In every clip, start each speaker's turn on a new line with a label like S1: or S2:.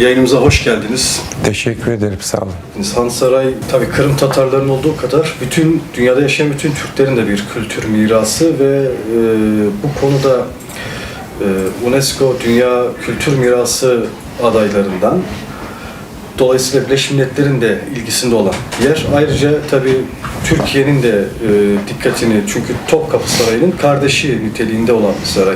S1: Yayınımıza hoş geldiniz.
S2: Teşekkür ederim, sağ olun.
S1: İnsan Saray tabii Kırım Tatarların olduğu kadar bütün dünyada yaşayan bütün Türklerin de bir kültür mirası ve e, bu konuda e, UNESCO Dünya Kültür Mirası adaylarından Dolayısıyla Birleşmiş Milletler'in de ilgisinde olan bir yer. Ayrıca tabii Türkiye'nin de e, dikkatini çünkü Topkapı Sarayı'nın kardeşi niteliğinde olan bir saray.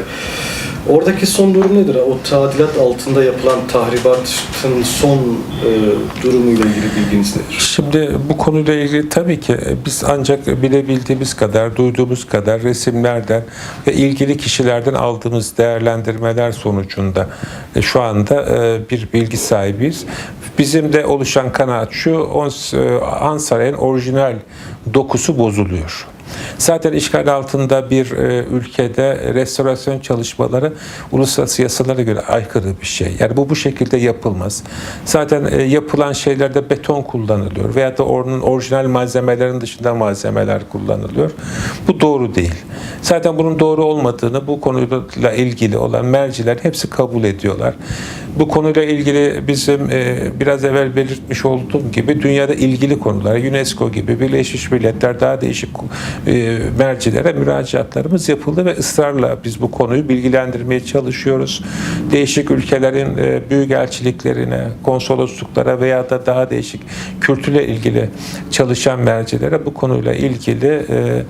S1: Oradaki son durum nedir? O tadilat altında yapılan tahribatın son e, durumuyla ilgili bilginiz nedir?
S2: Şimdi bu konuyla ilgili tabii ki biz ancak bilebildiğimiz kadar, duyduğumuz kadar resimlerden ve ilgili kişilerden aldığımız değerlendirmeler sonucunda e, şu anda e, bir bilgi sahibiyiz. Bizim de oluşan kanaat şu, e, Ansaray'ın orijinal dokusu bozuluyor. Zaten işgal altında bir e, ülkede restorasyon çalışmaları uluslararası yasalara göre aykırı bir şey. Yani bu bu şekilde yapılmaz. Zaten e, yapılan şeylerde beton kullanılıyor veya da onun orijinal malzemelerin dışında malzemeler kullanılıyor. Bu doğru değil. Zaten bunun doğru olmadığını bu konuyla ilgili olan merciler hepsi kabul ediyorlar. Bu konuyla ilgili bizim e, biraz evvel belirtmiş olduğum gibi dünyada ilgili konular, UNESCO gibi Birleşmiş Milletler daha değişik e, mercilere müracaatlarımız yapıldı ve ısrarla biz bu konuyu bilgilendirmeye çalışıyoruz. Değişik ülkelerin e, büyükelçiliklerine, konsolosluklara veya da daha değişik kültürle ilgili çalışan mercilere bu konuyla ilgili e,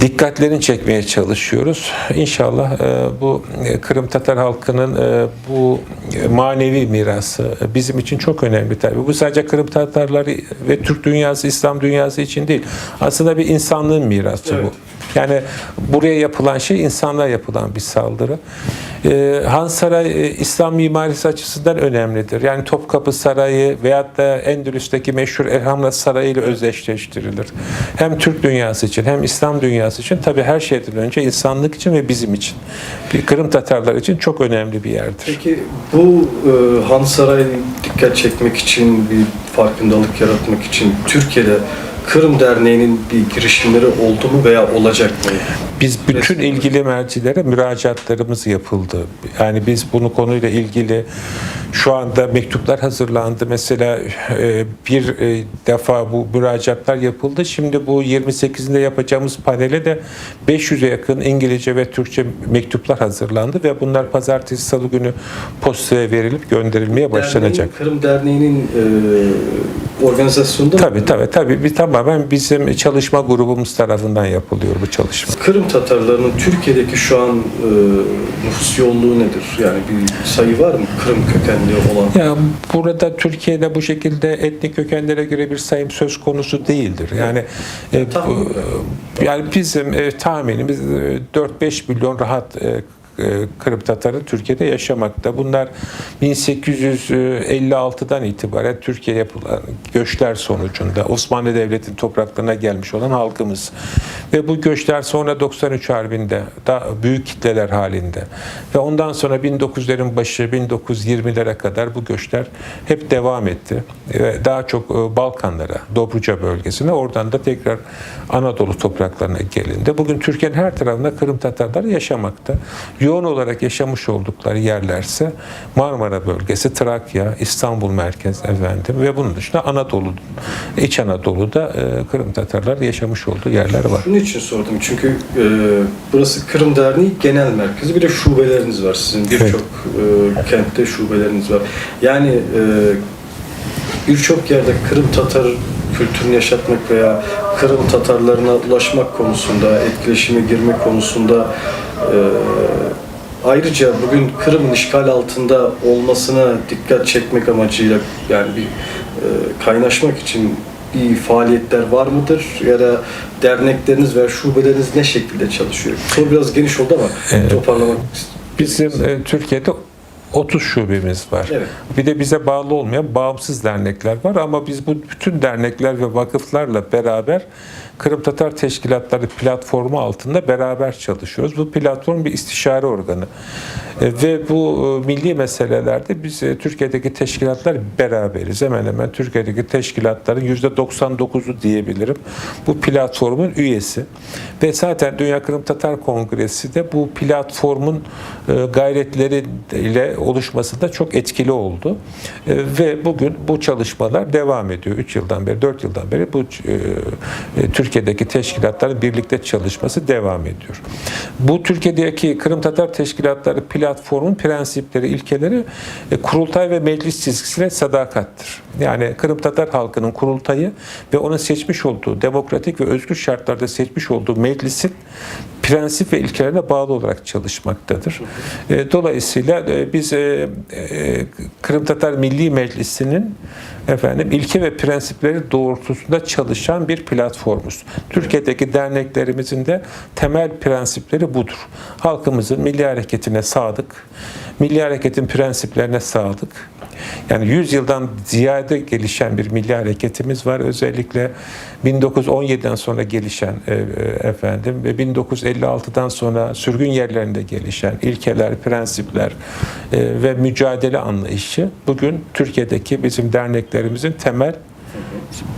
S2: dikkatlerini çekmeye çalışıyoruz. İnşallah e, bu e, Kırım Tatar halkının e, bu manevi mirası bizim için çok önemli tabii. Bu sadece Kırım Tatarları ve Türk dünyası, İslam dünyası için değil. Aslında bir insanlığın mirası
S1: Evet.
S2: bu. Yani buraya yapılan şey insanlığa yapılan bir saldırı. Ee, Han Saray e, İslam mimarisi açısından önemlidir. Yani Topkapı Sarayı veyahut da Endülüs'teki meşhur Elhamra Sarayı ile özdeşleştirilir. Hem Türk dünyası için hem İslam dünyası için tabii her şeyden önce insanlık için ve bizim için. Bir Kırım Tatarlar için çok önemli bir yerdir.
S1: Peki bu e, Han Saray'ı dikkat çekmek için, bir farkındalık yaratmak için Türkiye'de Kırım Derneği'nin bir girişimleri oldu mu veya olacak mı?
S2: Biz bütün ilgili mercilere müracaatlarımız yapıldı. Yani biz bunu konuyla ilgili şu anda mektuplar hazırlandı. Mesela e, bir e, defa bu müracaatlar yapıldı. Şimdi bu 28'inde yapacağımız panele de 500'e yakın İngilizce ve Türkçe mektuplar hazırlandı ve bunlar pazartesi salı günü postaya verilip gönderilmeye başlanacak.
S1: Derneğin, Kırım Derneği'nin e, organizasyonunda mı?
S2: Tabii tabii tabii bir tamamen bizim çalışma grubumuz tarafından yapılıyor bu çalışma.
S1: Kırım Tatarlarının Türkiye'deki şu an e, nüfus yoğunluğu nedir? Yani bir sayı var mı Kırım kökenli olan?
S2: Ya burada Türkiye'de bu şekilde etnik kökenlere göre bir sayım söz konusu değildir. Yani e, yani bizim e, tahminimiz e, 4-5 milyon rahat e, Kırım Tatarı Türkiye'de yaşamakta. Bunlar 1856'dan itibaren Türkiye yapılan göçler sonucunda Osmanlı Devleti'nin topraklarına gelmiş olan halkımız. Ve bu göçler sonra 93 Harbi'nde daha büyük kitleler halinde ve ondan sonra 1900'lerin başı 1920'lere kadar bu göçler hep devam etti. Ve daha çok e, Balkanlara, Dobruca bölgesine oradan da tekrar Anadolu topraklarına gelindi. Bugün Türkiye'nin her tarafında Kırım Tatarları yaşamakta. Yoğun olarak yaşamış oldukları yerlerse Marmara bölgesi, Trakya, İstanbul merkez efendim ve bunun dışında Anadolu, İç Anadolu'da e, Kırım Tatarlar yaşamış olduğu yerler var.
S1: Bunun için sordum. Çünkü e, burası Kırım Derneği genel merkezi. Bir de şubeleriniz var. Sizin birçok e, kentte şubeleriniz var. Yani e, birçok yerde Kırım Tatar kültürünü yaşatmak veya Kırım Tatarlarına ulaşmak konusunda, etkileşime girme konusunda e, ayrıca bugün Kırım'ın işgal altında olmasına dikkat çekmek amacıyla yani bir e, kaynaşmak için faaliyetler var mıdır? Ya da dernekleriniz veya şubeleriniz ne şekilde çalışıyor? Soru biraz geniş oldu ama
S2: Evet.
S1: toparlamak
S2: Bizim e, Türkiye'de 30 şubemiz var.
S1: Evet.
S2: Bir de bize bağlı olmayan bağımsız dernekler var ama biz bu bütün dernekler ve vakıflarla beraber Kırım Tatar Teşkilatları platformu altında beraber çalışıyoruz. Bu platform bir istişare organı. E, Ve bu e, milli meselelerde biz e, Türkiye'deki teşkilatlar beraberiz. Hemen hemen Türkiye'deki teşkilatların %99'u diyebilirim. Bu platformun üyesi. Ve zaten Dünya Kırım Tatar Kongresi de bu platformun gayretleriyle oluşmasında çok etkili oldu. Ve bugün bu çalışmalar devam ediyor. 3 yıldan beri, 4 yıldan beri bu e, e, Türkiye'deki teşkilatların birlikte çalışması devam ediyor. Bu Türkiye'deki Kırım Tatar Teşkilatları platformun prensipleri, ilkeleri e, kurultay ve meclis çizgisine sadakattir. Yani Kırım Tatar halkının kurultayı ve onun seçmiş olduğu demokratik ve özgür şartlarda seçmiş olduğu meclisin prensip ve ilkelerine bağlı olarak çalışmaktadır. E, Dolayısıyla e, biz e, Kırım Tatar Milli Meclisi'nin efendim ilke ve prensipleri doğrultusunda çalışan bir platformuz. Türkiye'deki derneklerimizin de temel prensipleri budur. Halkımızın milli hareketine sadık, milli hareketin prensiplerine sadık. Yani 100 yıldan ziyade gelişen bir milli hareketimiz var. Özellikle 1917'den sonra gelişen e, e, efendim ve 1956'dan sonra sürgün yerlerinde gelişen ilkeler, prensipler e, ve mücadele anlayışı bugün Türkiye'deki bizim derneklerimizin temel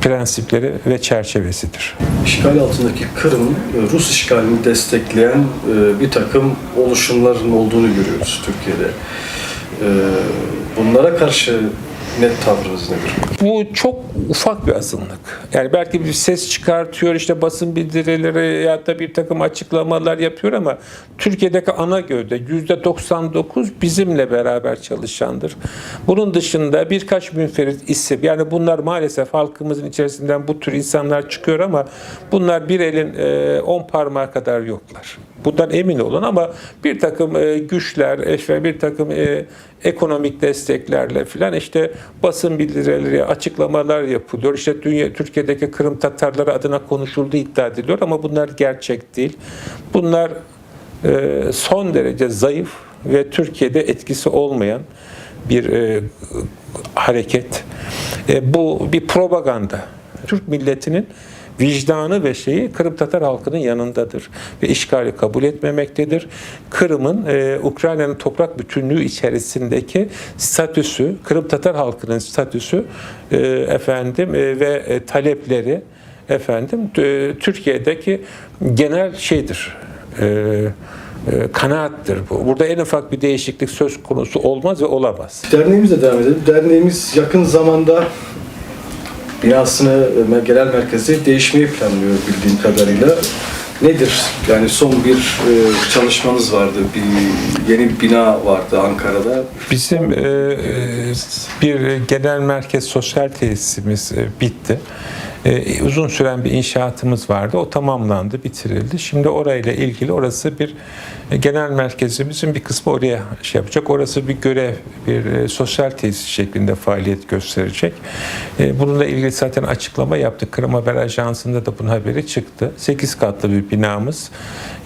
S2: prensipleri ve çerçevesidir.
S1: İşgal altındaki Kırım, Rus işgalini destekleyen bir takım oluşumların olduğunu görüyoruz Türkiye'de. Bunlara karşı net tavrınız nedir?
S2: Bu çok ufak bir azınlık. Yani belki bir ses çıkartıyor, işte basın bildirileri ya da bir takım açıklamalar yapıyor ama Türkiye'deki ana gövde %99 bizimle beraber çalışandır. Bunun dışında birkaç münferit isim, yani bunlar maalesef halkımızın içerisinden bu tür insanlar çıkıyor ama bunlar bir elin e, on parmağı kadar yoklar. Bundan emin olun ama bir takım e, güçler, işte bir takım e, ekonomik desteklerle filan işte basın bildirileri, açıklamalar yapılıyor. İşte dünya, Türkiye'deki Kırım Tatarları adına konuşulduğu iddia ediliyor ama bunlar gerçek değil. Bunlar e, son derece zayıf ve Türkiye'de etkisi olmayan bir hareket. Bu bir propaganda. Türk milletinin vicdanı ve şeyi Kırım Tatar halkının yanındadır ve işgali kabul etmemektedir. Kırım'ın e, Ukrayna'nın toprak bütünlüğü içerisindeki statüsü, Kırım Tatar halkının statüsü e, efendim e, ve e, talepleri efendim e, Türkiye'deki genel şeydir. E, e, kanaattir bu. Burada en ufak bir değişiklik söz konusu olmaz ve olamaz.
S1: Derneğimizle devam edelim. Derneğimiz yakın zamanda binasını, e, genel merkezi değişmeyi planlıyor bildiğim kadarıyla. Nedir? Yani son bir e, çalışmanız vardı. Bir yeni bir bina vardı Ankara'da.
S2: Bizim e, bir genel merkez sosyal tesisimiz bitti. E, uzun süren bir inşaatımız vardı. O tamamlandı, bitirildi. Şimdi orayla ilgili orası bir e, genel merkezimizin bir kısmı oraya şey yapacak. Orası bir görev, bir e, sosyal tesis şeklinde faaliyet gösterecek. E, bununla ilgili zaten açıklama yaptık. Kırım Haber Ajansı'nda da bunun haberi çıktı. 8 katlı bir binamız.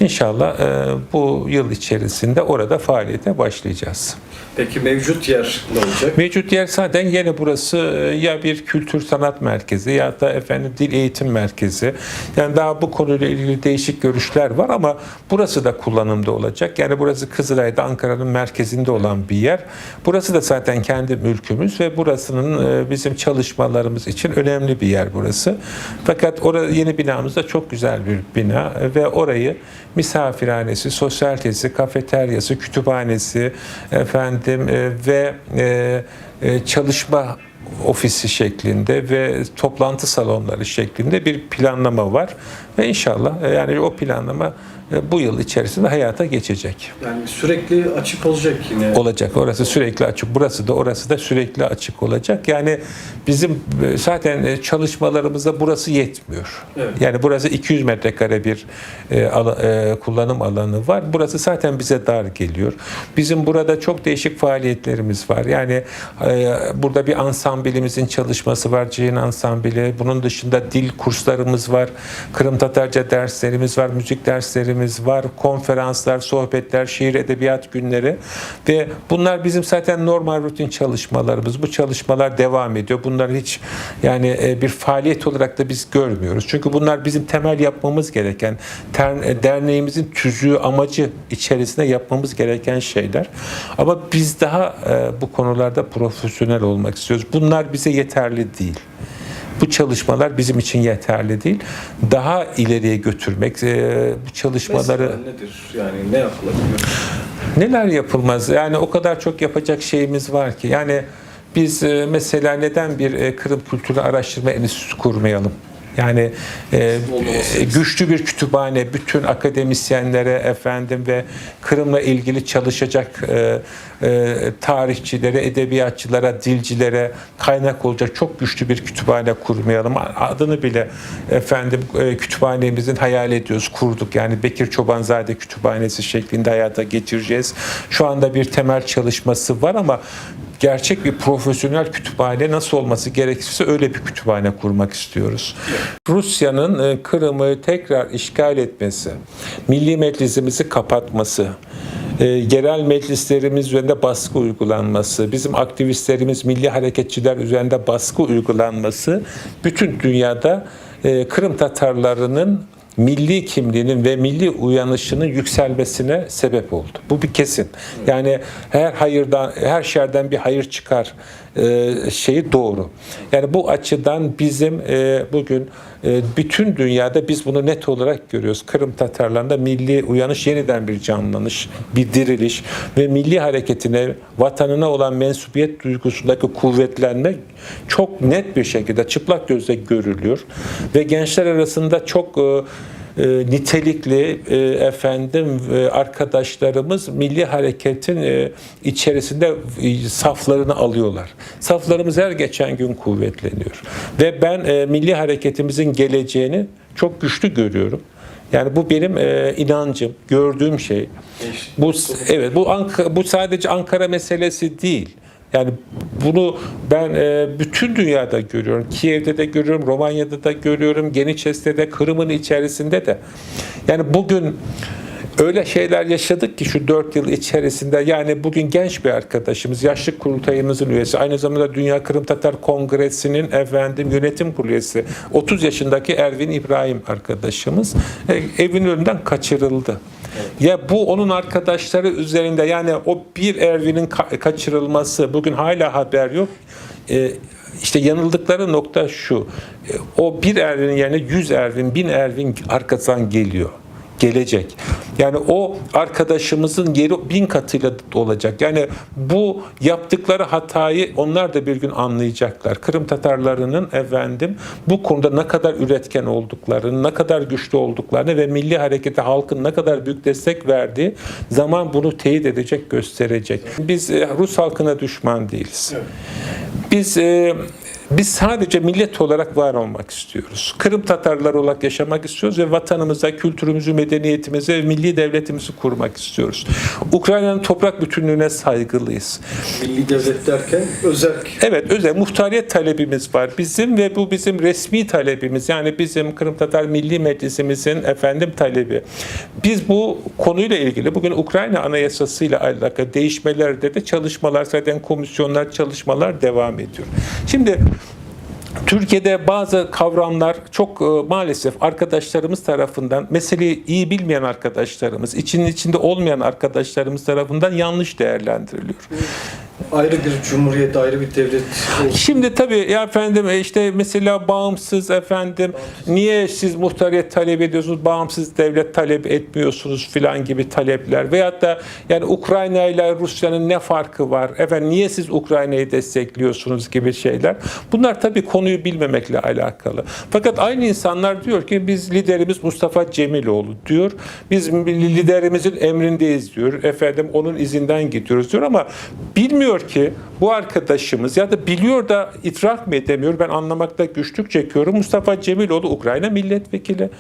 S2: İnşallah e, bu yıl içerisinde orada faaliyete başlayacağız.
S1: Peki mevcut yer ne olacak?
S2: Mevcut yer zaten yine burası e, ya bir kültür sanat merkezi ya da efendim dil eğitim merkezi. Yani daha bu konuyla ilgili değişik görüşler var ama burası da kullanımda olacak. Yani burası Kızılay'da Ankara'nın merkezinde olan bir yer. Burası da zaten kendi mülkümüz ve burasının e, bizim çalışmalarımız için önemli bir yer burası. Fakat orada yeni binamız da çok güzel bir bina ve orayı misafirhanesi, sosyal tesisi, kafeteryası, kütüphanesi efendim e, ve e, çalışma ofisi şeklinde ve toplantı salonları şeklinde bir planlama var ve inşallah e, yani o planlama e, bu yıl içerisinde hayata geçecek.
S1: Yani sürekli açık olacak yine.
S2: Olacak. Orası sürekli açık. Burası da orası da sürekli açık olacak. Yani bizim e, zaten çalışmalarımızda burası yetmiyor.
S1: Evet.
S2: Yani burası 200 metrekare bir e, e, kullanım alanı var. Burası zaten bize dar geliyor. Bizim burada çok değişik faaliyetlerimiz var. Yani e, burada bir ansambilimizin çalışması var, Cihan Ansambili. Bunun dışında dil kurslarımız var, Kırım Tatarca derslerimiz var, müzik derslerimiz var, konferanslar, sohbetler, şiir edebiyat günleri ve bunlar bizim zaten normal rutin çalışmalarımız. Bu çalışmalar devam ediyor. Bunlar hiç yani e, bir faaliyet olarak da biz görmüyoruz. Çünkü bunlar bizim temel yapmamız gereken, ter- derneğimizin tüzüğü, amacı içerisinde yapmamız gereken şeyler. Ama biz daha e, bu konularda profesyonel olmak istiyoruz. Bunlar bize yeterli değil. Bu çalışmalar bizim için yeterli değil. Daha ileriye götürmek, e, bu çalışmaları
S1: Mesela nedir? Yani ne yapılabilir?
S2: Neler yapılmaz? Yani o kadar çok yapacak şeyimiz var ki. Yani biz e, mesela neden bir e, Kırım Kültürü Araştırma Enstitüsü kurmayalım? Yani e, e, güçlü bir kütüphane, bütün akademisyenlere efendim ve Kırım'la ilgili çalışacak e, e, tarihçilere, edebiyatçılara, dilcilere kaynak olacak çok güçlü bir kütüphane kurmayalım. Adını bile efendim e, kütüphanemizin hayal ediyoruz, kurduk. Yani Bekir Çobanzade Kütüphanesi şeklinde hayata geçireceğiz. Şu anda bir temel çalışması var ama gerçek bir profesyonel kütüphane nasıl olması gerekirse öyle bir kütüphane kurmak istiyoruz. Rusya'nın e, Kırım'ı tekrar işgal etmesi, milli meclisimizi kapatması, e, yerel meclislerimiz üzerinde baskı uygulanması, bizim aktivistlerimiz, milli hareketçiler üzerinde baskı uygulanması bütün dünyada e, Kırım Tatarlarının milli kimliğinin ve milli uyanışının yükselmesine sebep oldu. Bu bir kesin. Yani her hayırdan, her şerden bir hayır çıkar e, şeyi doğru. Yani bu açıdan bizim e, bugün e, bütün dünyada biz bunu net olarak görüyoruz. Kırım Tatarlarında milli uyanış yeniden bir canlanış, bir diriliş ve milli hareketine, vatanına olan mensubiyet duygusundaki kuvvetlenme çok net bir şekilde çıplak gözle görülüyor ve gençler arasında çok e, e, nitelikli e, efendim e, arkadaşlarımız milli hareketin e, içerisinde e, saflarını alıyorlar. Saflarımız her geçen gün kuvvetleniyor. Ve ben e, milli hareketimizin geleceğini çok güçlü görüyorum. Yani bu benim e, inancım, gördüğüm şey. Bu evet bu Anka, bu sadece Ankara meselesi değil. Yani bunu ben e, bütün dünyada görüyorum. Kiev'de de görüyorum, Romanya'da da görüyorum, Geniçes'te de, Kırım'ın içerisinde de. Yani bugün öyle şeyler yaşadık ki şu dört yıl içerisinde yani bugün genç bir arkadaşımız, yaşlı kurultayımızın üyesi, aynı zamanda Dünya Kırım Tatar Kongresi'nin efendim yönetim kurulu üyesi, 30 yaşındaki Ervin İbrahim arkadaşımız e, evin önünden kaçırıldı. Ya bu onun arkadaşları üzerinde yani o bir Ervin'in ka- kaçırılması bugün hala haber yok. E, işte yanıldıkları nokta şu. E, o bir Ervin'in yerine 100 Ervin, 1000 Ervin arkasından geliyor gelecek. Yani o arkadaşımızın yeri bin katıyla olacak. Yani bu yaptıkları hatayı onlar da bir gün anlayacaklar. Kırım Tatarlarının efendim bu konuda ne kadar üretken olduklarını, ne kadar güçlü olduklarını ve milli harekete halkın ne kadar büyük destek verdiği zaman bunu teyit edecek, gösterecek. Biz e, Rus halkına düşman değiliz. Biz e, biz sadece millet olarak var olmak istiyoruz. Kırım Tatarlar olarak yaşamak istiyoruz ve vatanımıza, kültürümüzü, medeniyetimizi ve milli devletimizi kurmak istiyoruz. Ukrayna'nın toprak bütünlüğüne saygılıyız.
S1: Milli devlet derken özerk.
S2: Evet, özel muhtariyet talebimiz var bizim ve bu bizim resmi talebimiz. Yani bizim Kırım Tatar Milli Meclisimizin efendim talebi. Biz bu konuyla ilgili bugün Ukrayna Anayasası ile alakalı değişmelerde de çalışmalar, zaten komisyonlar, çalışmalar devam ediyor. Şimdi Türkiye'de bazı kavramlar çok e, maalesef arkadaşlarımız tarafından meseleyi iyi bilmeyen arkadaşlarımız, içinin içinde olmayan arkadaşlarımız tarafından yanlış değerlendiriliyor.
S1: Ayrı bir cumhuriyet, ayrı bir devlet.
S2: Şimdi tabii ya efendim e, işte mesela bağımsız efendim niye siz muhtariyet talep ediyorsunuz, bağımsız devlet talep etmiyorsunuz filan gibi talepler veyahut da yani Ukrayna ile Rusya'nın ne farkı var? Efendim niye siz Ukrayna'yı destekliyorsunuz gibi şeyler. Bunlar tabii konuyu bilmemekle alakalı. Fakat aynı insanlar diyor ki biz liderimiz Mustafa Cemiloğlu diyor. Biz liderimizin emrindeyiz diyor. Efendim onun izinden gidiyoruz diyor ama bilmiyor ki bu arkadaşımız ya da biliyor da idrak mı edemiyor ben anlamakta güçlük çekiyorum. Mustafa Cemiloğlu Ukrayna milletvekili.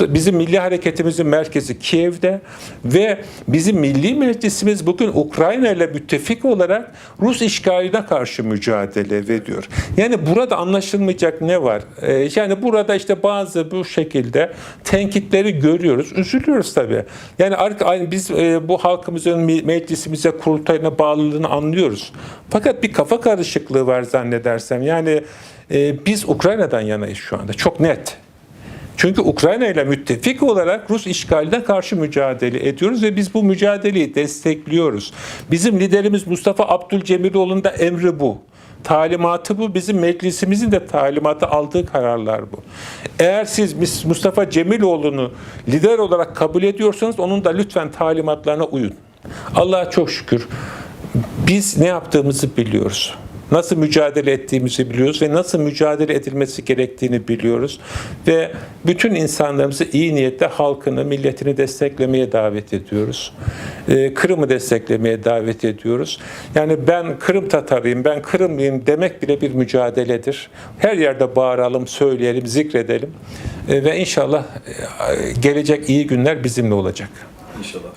S2: Bizim milli hareketimizin merkezi Kiev'de ve bizim milli meclisimiz bugün Ukrayna ile müttefik olarak Rus işgaline karşı mücadele ediyor. Yani burada anlaşılmayacak ne var? Ee, yani burada işte bazı bu şekilde tenkitleri görüyoruz. Üzülüyoruz tabii. Yani biz e, bu halkımızın mi- meclisimize, kurultayına bağlılığını anlıyoruz. Fakat bir kafa karışıklığı var zannedersem. Yani e, biz Ukrayna'dan yanayız şu anda. Çok net. Çünkü Ukrayna ile müttefik olarak Rus işgaline karşı mücadele ediyoruz ve biz bu mücadeleyi destekliyoruz. Bizim liderimiz Mustafa Abdülcemiloğlu'nun da emri bu. Talimatı bu. Bizim meclisimizin de talimatı aldığı kararlar bu. Eğer siz Mustafa Cemiloğlu'nu lider olarak kabul ediyorsanız onun da lütfen talimatlarına uyun. Allah'a çok şükür biz ne yaptığımızı biliyoruz. Nasıl mücadele ettiğimizi biliyoruz ve nasıl mücadele edilmesi gerektiğini biliyoruz. Ve bütün insanlarımızı iyi niyetle halkını, milletini desteklemeye davet ediyoruz. Ee, Kırım'ı desteklemeye davet ediyoruz. Yani ben Kırım Tatarıyım, ben Kırımlıyım demek bile bir mücadeledir. Her yerde bağıralım, söyleyelim, zikredelim. Ee, Ve inşallah e, gelecek iyi günler bizimle olacak.
S1: İnşallah.